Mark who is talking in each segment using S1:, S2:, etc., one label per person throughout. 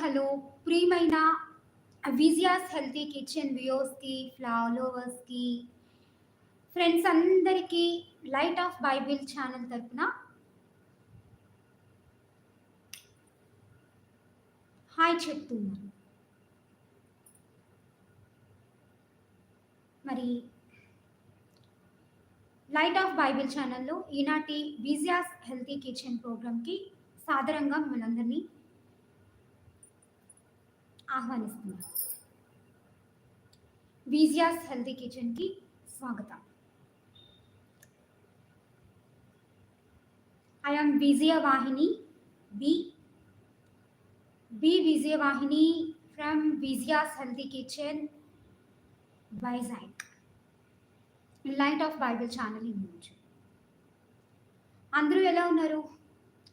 S1: Hello. ప్రియమైన విజియాస్ healthy kitchen వ్యూస్కి ఫ్లాలోవర్స్కి ఫ్రెండ్స్ అందరికీ లైట్ ఆఫ్ బైబిల్ ఛానల్ తరపున హాయ్ చెప్తున్నాను మరి లైట్ ఆఫ్ బైబిల్ ఛానల్లో ఈనాటి విజియాస్ హెల్తీ కిచెన్ ప్రోగ్రామ్కి సాదరంగా మిమ్మల్ని అందరినీ ఆహ్వానిస్తున్నాను విజియాస్ హెల్దీ కిచెన్కి స్వాగతం. I am Vijayavahini B B Vijayavahini from Vijaya's healthy kitchen Vizag light of Bible channel నుంచి అందరూ ఎలా ఉన్నారు?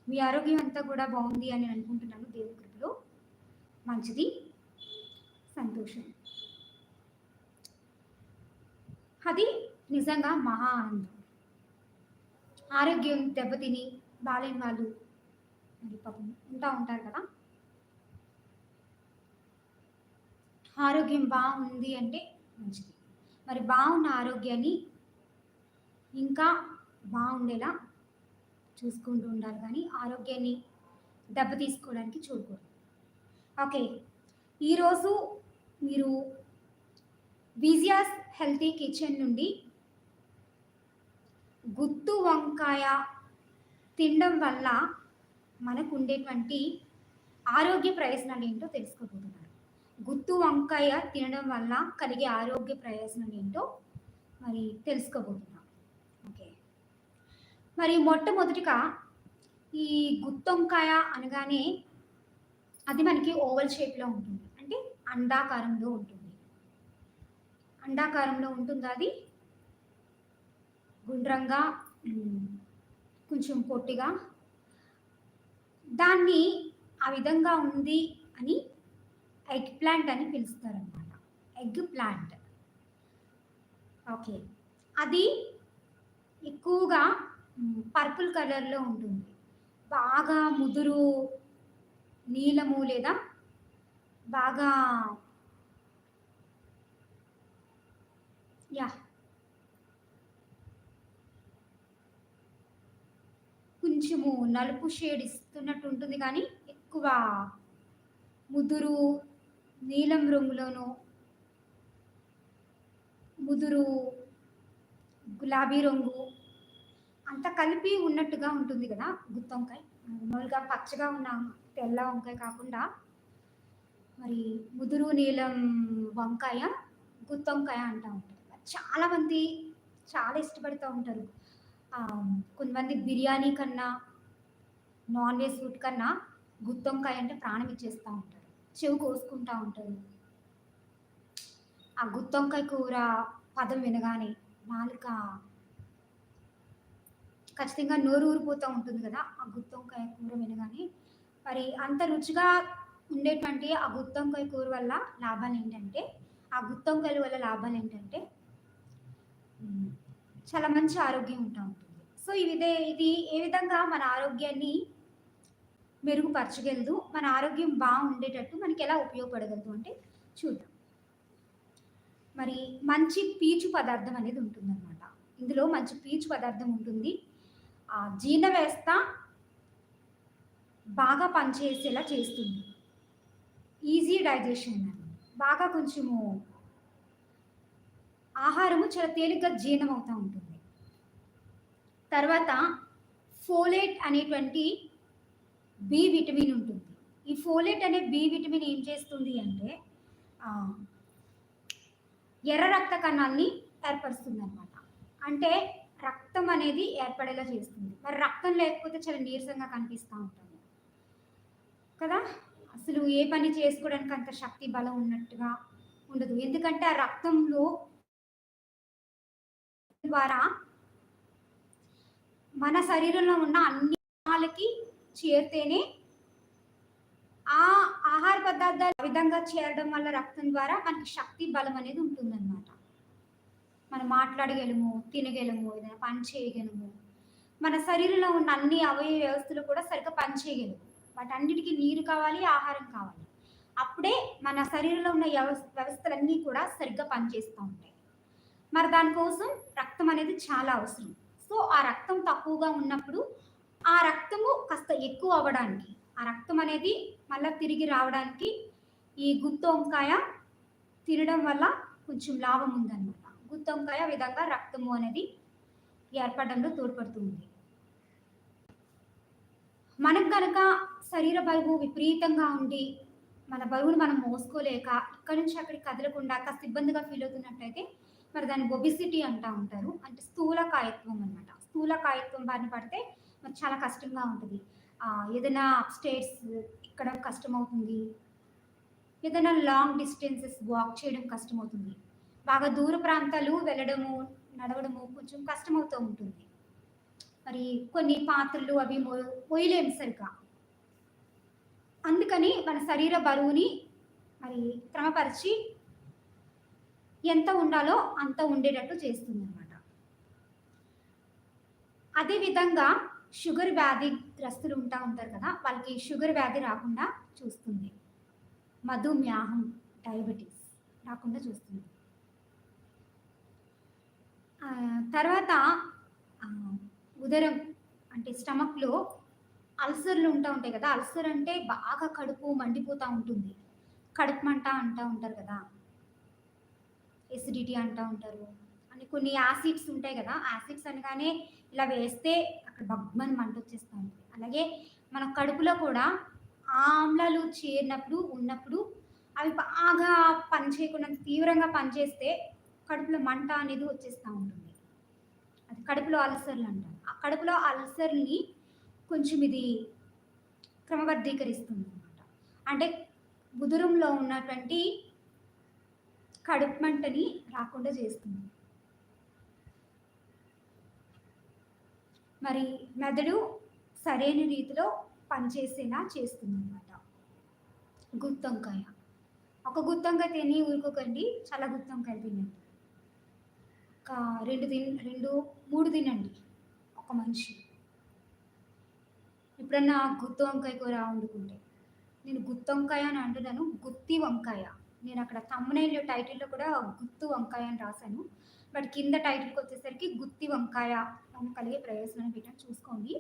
S1: మీ ఆరోగ్యం అంతా కూడా బాగుంది అని అనుకుంటున్నాను. దేవుడి కృపలో మంచిది. సంతోషం. అది నిజంగా మహా ఆనందం. ఆరోగ్యం దెబ్బతిని బాలేని వాళ్ళు మరి పాపం ఉంటా ఉంటారు కదా. ఆరోగ్యం బాగుంది అంటే మంచిది. మరి బాగున్న ఆరోగ్యాన్ని ఇంకా బాగుండేలా చూసుకుంటూ ఉండాలి కానీ ఆరోగ్యాన్ని దెబ్బ తీసుకోవడానికి చూడకూడదు. ఓకే ఈరోజు మీరు విజియాస్ హెల్తీ కిచెన్ నుండి గుత్తు వంకాయ తినడం వల్ల మనకు ఉండేటువంటి ఆరోగ్య ప్రయోజనాలు ఏంటో తెలుసుకోబోతున్నారు. గుత్తు వంకాయ తినడం వల్ల కలిగే ఆరోగ్య ప్రయోజనం ఏంటో మరి తెలుసుకోబోతున్నాం ఓకే. మరి మొట్టమొదటిగా ఈ గుత్తు వంకాయ అనగానే అది మనకి ఓవల్ షేప్లో ఉంటుంది. అండాకారంలో ఉంటుంది. అండాకారంలో ఉంటుంది అది? గుండ్రంగా కొంచెం పొట్టిగా. దాన్ని ఆ విధంగా ఉంది అని ఎగ్ ప్లాంట్ అని పిలుస్తారనమాట ఎగ్ ప్లాంట్. ఓకే. అది ఎక్కువగా పర్పుల్ కలర్లో ఉంటుంది. బాగా ముదురు నీలము లేదా బాగా యా. కొంచెము నలుపు షేడ్ ఇస్తున్నట్టు ఉంటుంది కానీ ఎక్కువ ముదురు నీలం రంగులోను ముదురు గులాబీ రంగు అంత కలిపి ఉన్నట్టుగా ఉంటుంది కదా గుత్త వంకాయ మామూలుగా పచ్చగా ఉన్న తెల్ల వంకాయ కాకుండా మరి ముదురు నీలం వంకాయ గుత్తి వంకాయ అంటూ ఉంటారు చాలామంది చాలా ఇష్టపడుతూ ఉంటారు. కొంతమంది బిర్యానీ కన్నా నాన్ వెజ్ ఫుడ్ కన్నా గుత్తి వంకాయ అంటే ప్రాణం ఇచ్చేస్తూ ఉంటారు. చెవు కోసుకుంటూ ఉంటారు. ఆ గుత్తొంకాయ కూర పదం వినగానే నాలుక ఖచ్చితంగా నోరు ఊరిపోతూ ఉంటుంది కదా. ఆ గుత్తొంకాయ కూర వినగానే మరి అంత రుచిగా ఉండేటువంటి ఆ గుత్తొంకాయ కూర వల్ల లాభాలు ఏంటంటే ఆ గుత్తొంకాయల వల్ల లాభాలు ఏంటంటే చాలా మంచి ఆరోగ్యం ఉంటా ఉంటుంది. సో ఇదే ఇది ఏ విధంగా మన ఆరోగ్యాన్ని మెరుగుపరచగలదు మన ఆరోగ్యం బాగుండేటట్టు మనకి ఎలా ఉపయోగపడగలదు అంటే చూద్దాం. మరి మంచి పీచు పదార్థం అనేది ఉంటుందన్నమాట. ఇందులో మంచి పీచు పదార్థం ఉంటుంది. ఆ జీర్ణ వ్యవస్థ బాగా పనిచేసేలా చేస్తుంది. ఈజీ డైజెషన్ బాగా కొంచెము ఆహారము చాలా తేలిగ్గా జీర్ణం అవుతూ ఉంటుంది. తర్వాత ఫోలేట్ అనేటువంటి బి విటమిన్ ఉంటుంది. ఈ ఫోలేట్ అనే బి విటమిన్ ఏం చేస్తుంది అంటే ఎర్ర రక్త కణాల్ని ఏర్పరుస్తుంది అనమాట అంటే రక్తం అనేది ఏర్పడేలా చేస్తుంది. మరి రక్తం లేకపోతే చాలా నీరసంగా కనిపిస్తూ ఉంటుంది. కదా? అసలు ఏ పని చేసుకోవడానికి అంత శక్తి బలం ఉన్నట్టుగా ఉండదు. ఎందుకంటే ఆ రక్తంలో ద్వారా మన శరీరంలో ఉన్న అన్ని వాళ్ళకి చేరితేనే ఆ ఆహార పదార్థాలు ఆ విధంగా చేరడం వల్ల రక్తం ద్వారా మనకి శక్తి బలం అనేది ఉంటుందన్నమాట. మనం మాట్లాడగలము తినగలము ఏదైనా పని చేయగలము. మన శరీరంలో ఉన్న అన్ని అవయవ వ్యవస్థలు కూడా సరిగ్గా పనిచేయగలవు. వాటన్నిటికీ నీరు కావాలి ఆహారం కావాలి. అప్పుడే మన శరీరంలో ఉన్న వ్యవస్థ వ్యవస్థలన్నీ కూడా సరిగ్గా పనిచేస్తూ ఉంటాయి. మరి దానికోసం రక్తం అనేది చాలా అవసరం. సో ఆ రక్తం తక్కువగా ఉన్నప్పుడు ఆ రక్తము కాస్త ఎక్కువ అవ్వడానికి ఆ రక్తం అనేది మళ్ళీ తిరిగి రావడానికి ఈ గుత్తి వంకాయ తినడం వల్ల కొంచెం లాభం ఉందన్నమాట. గుత్తి వంకాయ విధంగా రక్తము అనేది ఏర్పడడంలో తోడ్పడుతుంది. మనకు కనుక శరీర బరువు విపరీతంగా ఉండి మన బరువును మనం మోసుకోలేక ఇక్కడి నుంచి అక్కడికి కదలకుండా కాస్త ఇబ్బందిగా ఫీల్ అవుతున్నట్టయితే మరి దాన్ని ఒబిసిటీ అంటూ ఉంటారు. అంటే స్థూలకాయత్వం అనమాట స్థూలకాయత్వం బారిన పడితే మరి చాలా కష్టంగా ఉంటుంది. ఏదైనా స్టేట్స్ ఇక్కడ కష్టమవుతుంది. ఏదైనా లాంగ్ డిస్టెన్సెస్ వాక్ చేయడం కష్టమవుతుంది. బాగా దూర ప్రాంతాలు వెళ్ళడము నడవడము కొంచెం కష్టమవుతూ ఉంటుంది. మరి కొన్ని పాత్రలు అవి మో మోయలేము సరిగా అందుకని మన శరీర బరువుని మరి క్రమపరిచి ఎంత ఉండాలో అంత ఉండేటట్టు చేస్తుంది అనమాట అదేవిధంగా షుగర్ వ్యాధి గ్రస్తులు ఉంటా ఉంటారు కదా వాళ్ళకి షుగర్ వ్యాధి రాకుండా చూస్తుంది. మధుమేహం డయాబెటీస్ రాకుండా చూస్తుంది. తర్వాత ఉదరం అంటే స్టమక్లో అల్సర్లు ఉంటా ఉంటాయి కదా అల్సర్ అంటే బాగా కడుపు మండిపోతూ ఉంటుంది. కడుపు మంట అంటూ ఉంటారు కదా. ఎసిడిటీ అంటూ ఉంటారు. అని కొన్ని యాసిడ్స్ ఉంటాయి కదా యాసిడ్స్ అనగానే ఇలా వేస్తే అక్కడ భగ్మని మంట వచ్చేస్తూ ఉంటుంది. అలాగే మన కడుపులో కూడా ఆమ్లాలు చేరినప్పుడు ఉన్నప్పుడు అవి బాగా పని చేయకుండా తీవ్రంగా పనిచేస్తే కడుపులో మంట అనేది వచ్చేస్తూ ఉంటుంది. అది కడుపులో అల్సర్లు అంటారు. కడుపులో అల్సర్ని కొంచెం ఇది క్రమబద్ధీకరిస్తుంది అనమాట అంటే ఉదరంలో ఉన్నటువంటి కడుపు మంటని రాకుండా చేస్తుంది. మరి మెదడు సరైన రీతిలో పనిచేసేలా చేస్తుంది అనమాట గుత్తొంకాయ. ఒక గుత్తొంకాయ తిని ఊరుకోకండి చాలా గుత్తొంకాయలు తినండి. ఒక రెండు తిన్ రెండు మూడు తినండి. ఒక మనిషి. ఎప్పుడన్నా గుత్తి వంకాయ కూర వండుకుంటే నేను గుత్తి వంకాయ అని అంటున్నాను గుత్తి వంకాయ. నేను అక్కడ తమ్మునైల్ టైటిల్లో కూడా గుత్తు వంకాయ అని రాశాను. బట్ కింద టైటిల్కి వచ్చేసరికి గుత్తి వంకాయ అని కలిగే ప్రయోజనం పెట్టాను. చూసుకోండి.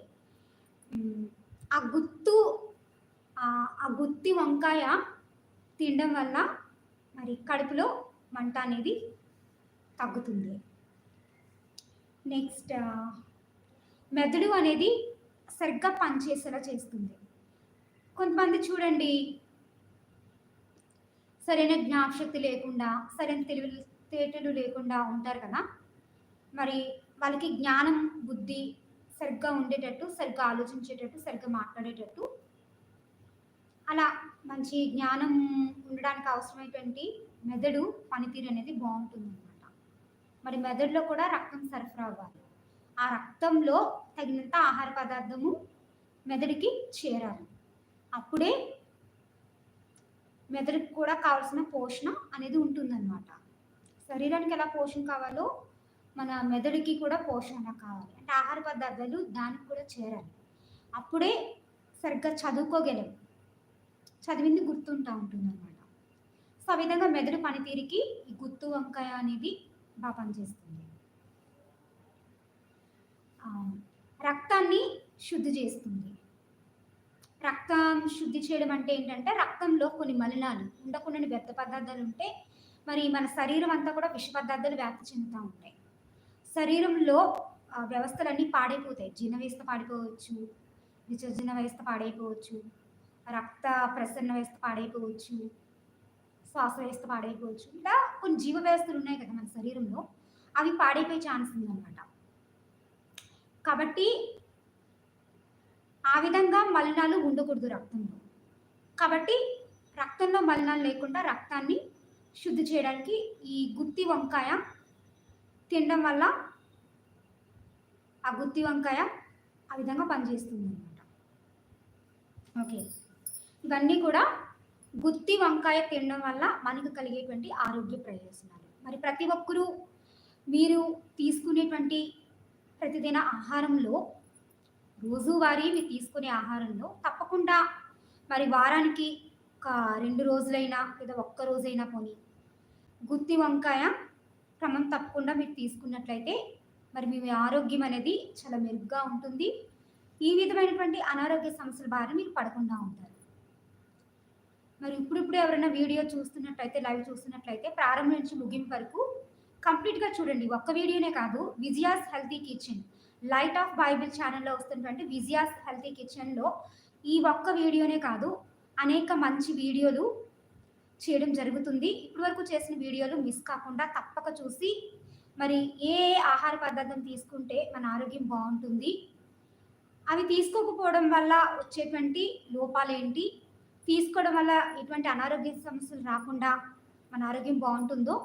S1: ఆ గుత్తు ఆ గుత్తి వంకాయ తినడం వల్ల మరి కడుపులో మంట అనేది తగ్గుతుంది. నెక్స్ట్ మెదడు అనేది సరిగ్గా పనిచేసేలా చేస్తుంది. కొంతమంది చూడండి సరైన జ్ఞాపశక్తి లేకుండా సరైన తెలివి తేటలు లేకుండా ఉంటారు కదా? మరి వాళ్ళకి జ్ఞానం బుద్ధి సరిగ్గా ఉండేటట్టు సరిగ్గా ఆలోచించేటట్టు సరిగ్గా మాట్లాడేటట్టు అలా మంచి జ్ఞానం ఉండడానికి అవసరమైనటువంటి మెదడు పనితీరు అనేది బాగుంటుంది అనమాట మరి మెదడులో కూడా రక్తం సరఫరా అవ్వాలి. ఆ రక్తంలో తగినంత ఆహార పదార్థము మెదడుకి చేరాలి. అప్పుడే మెదడుకి కూడా కావాల్సిన పోషణ అనేది ఉంటుందన్నమాట. శరీరానికి ఎలా పోషణ కావాలో మన మెదడుకి కూడా పోషణ కావాలి. అంటే ఆహార పదార్థాలు దానికి కూడా చేరాలి. అప్పుడే సరిగ్గా చదువుకోగలం. చదివింది గుర్తుంటా ఉంటుందన్నమాట. సో ఆ విధంగా మెదడు పనితీరుకి ఈ గుత్తు వంకాయ అనేది బాగా పనిచేస్తుంది. రక్తాన్ని శుద్ధి చేస్తుంది. రక్తం శుద్ధి చేయడం అంటే ఏంటంటే రక్తంలో కొన్ని మలినాలు ఉండకుండా వ్యర్థ పదార్థాలు ఉంటే మరి మన శరీరం అంతా కూడా విష పదార్థాలు వ్యాప్తి చెందుతూ ఉంటాయి. శరీరంలో వ్యవస్థలన్నీ పాడైపోతాయి. జీర్ణ వ్యవస్థ పాడిపోవచ్చు విసర్జన వ్యవస్థ పాడైపోవచ్చు రక్త ప్రసరణ వ్యవస్థ పాడైపోవచ్చు శ్వాస వ్యవస్థ పాడైపోవచ్చు. ఇలా కొన్ని జీవ వ్యవస్థలు ఉన్నాయి కదా మన శరీరంలో. అవి పాడైపోయే ఛాన్స్ ఉందన్నమాట కాబట్టి ఆ విధంగా మలినాలు ఉండకూడదు రక్తంలో. కాబట్టి రక్తంలో మలినాలు లేకుండా రక్తాన్ని శుద్ధి చేయడానికి ఈ గుత్తి వంకాయ తినడం వల్ల ఆ గుత్తి వంకాయ ఆ విధంగా పనిచేస్తుంది అనమాట ఓకే. ఇవన్నీ కూడా గుత్తి వంకాయ తినడం వల్ల మనకు కలిగేటువంటి ఆరోగ్య ప్రయోజనాలు. మరి ప్రతి ఒక్కరూ మీరు తీసుకునేటువంటి ప్రతిదిన ఆహారంలో రోజువారీ మీరు తీసుకునే ఆహారంలో తప్పకుండా మరి వారానికి ఒక రెండు రోజులైనా లేదా ఒక్క రోజైనా పోనీ గుత్తి వంకాయ క్రమం తప్పకుండా మీరు తీసుకున్నట్లయితే మరి మీ ఆరోగ్యం అనేది చాలా మెరుగ్గా ఉంటుంది. ఈ విధమైనటువంటి అనారోగ్య సమస్యల బారి మీరు పడకుండా ఉంటారు. మరి ఇప్పుడిప్పుడు ఎవరైనా వీడియో చూస్తున్నట్లయితే లైవ్ చూస్తున్నట్లయితే ప్రారంభం నుంచి ముగింపు వరకు కంప్లీట్గా చూడండి. ఒక్క వీడియోనే కాదు. Vijaya's healthy kitchen. Light of Bible ఛానల్లో వస్తున్నటువంటి విజయాస్ హెల్తీ కిచెన్లో ఈ ఒక్క వీడియోనే కాదు అనేక మంచి వీడియోలు చేయడం జరుగుతుంది. ఇప్పటి వరకు చేసిన వీడియోలు మిస్ కాకుండా తప్పక చూసి మరి ఏ ఏ ఆహార పదార్థం తీసుకుంటే మన ఆరోగ్యం బాగుంటుంది అవి తీసుకోకపోవడం వల్ల వచ్చేటువంటి లోపాలేంటి తీసుకోవడం వల్ల ఎటువంటి అనారోగ్య సమస్యలు రాకుండా మన ఆరోగ్యం బాగుంటుందో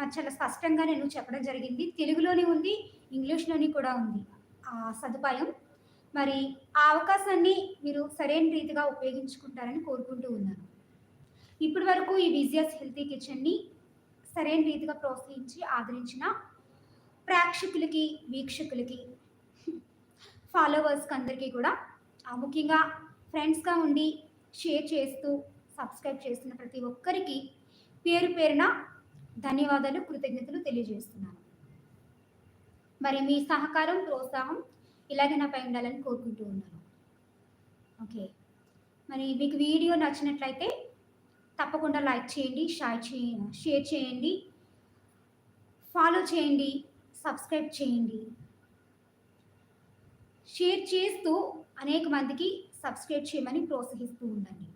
S1: మరి చాలా స్పష్టంగా నేను చెప్పడం జరిగింది. తెలుగులోనే ఉంది ఇంగ్లీష్లోని కూడా ఉంది ఆ సదుపాయం. మరి ఆ అవకాశాన్ని మీరు సరైన రీతిగా ఉపయోగించుకుంటారని కోరుకుంటూ ఉన్నాను. ఇప్పటి వరకు ఈ విజియస్ హెల్తీ కిచెన్ని సరైన రీతిగా ప్రోత్సహించి ఆదరించిన ప్రేక్షకులకి వీక్షకులకి ఫాలోవర్స్కి అందరికీ కూడా ఆ, ముఖ్యంగా ఫ్రెండ్స్గా ఉండి షేర్ చేస్తూ సబ్స్క్రైబ్ చేస్తున్న ప్రతి ఒక్కరికి పేరు పేరున ధన్యవాదాలు కృతజ్ఞతలు తెలియజేస్తున్నాను. మరి మీ సహకారం ప్రోత్సాహం ఇలాగే నాపై ఉండాలని కోరుకుంటూ ఉన్నాను. ఓకే. మరి మీకు వీడియో నచ్చినట్లయితే తప్పకుండా లైక్ చేయండి షేర్ చేయండి షేర్ చేయండి ఫాలో చేయండి సబ్స్క్రైబ్ చేయండి. షేర్ చేస్తూ అనేక మందికి సబ్స్క్రైబ్ చేయమని ప్రోత్సహిస్తూ ఉండండి.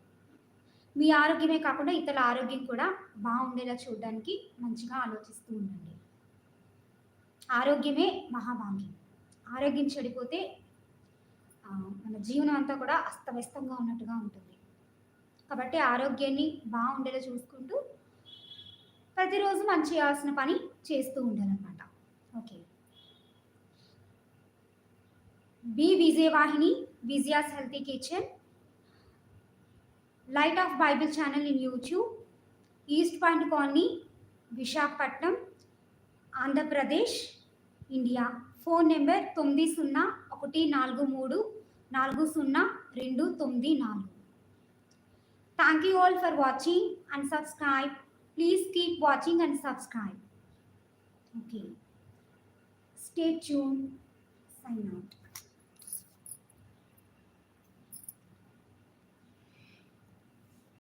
S1: మీ ఆరోగ్యమే కాకుండా ఇతరుల ఆరోగ్యం కూడా బాగుండేలా చూడడానికి మంచిగా ఆలోచిస్తూ ఉండండి. ఆరోగ్యమే మహాభాగ్యం. ఆరోగ్యం చెడిపోతే మన జీవనం అంతా కూడా అస్తవ్యస్తంగా ఉన్నట్టుగా ఉంటుంది. కాబట్టి ఆరోగ్యాన్ని బాగుండేలా చూసుకుంటూ ప్రతిరోజు మనం చేయాల్సిన పని చేస్తూ ఉండాలన్నమాట. Okay. B Vijayavahini Vijaya's healthy kitchen. Light of Bible channel in YouTube East Point colony Visakhapatnam Andhra Pradesh India phone number తొమ్మిది సున్నా ఒకటి నాలుగు మూడు నాలుగు సున్నా రెండు తొమ్మిది నాలుగు. Thank you all for watching and subscribe please keep watching and subscribe okay stay tune sign out